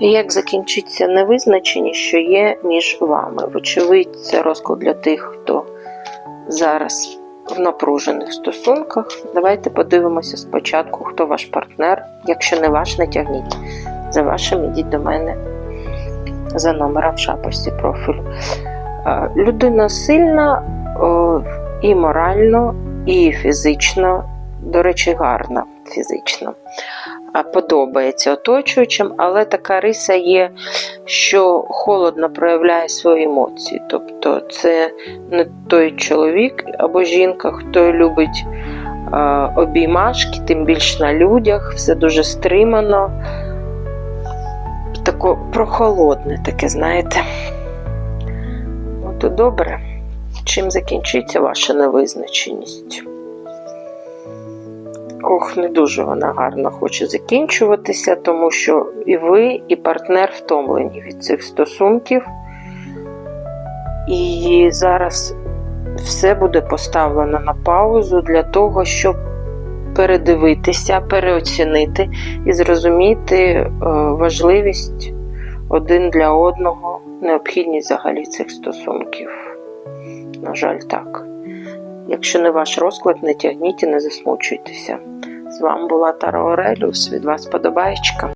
Як закінчиться невизначеність, що є між вами? Вочевидь, це розклад для тих, хто зараз в напружених стосунках. Давайте подивимося спочатку, хто ваш партнер. Якщо не ваш, не тягніть. За вашим ідіть до мене за номером в шапочці профілю. Е, Людина сильна і морально, і фізично, до речі, гарна фізично. Подобається оточуючим, але така риса є, що холодно проявляє свої емоції. Тобто це не той чоловік або жінка, хто любить обіймашки, тим більш на людях, все дуже стримано, тако прохолодне таке, знаєте. От добре. Чим закінчиться ваша невизначеність? Ох, не дуже вона гарно хоче закінчуватися, тому що і ви, і партнер втомлені від цих стосунків. І зараз все буде поставлено на паузу для того, щоб передивитися, переоцінити і зрозуміти е, важливість один для одного, необхідність взагалі цих стосунків. На жаль, так. Якщо не ваш розклад, не тягніть і не засмучуйтеся. З вами була Тара Ореліус. Від вас подобаєчка.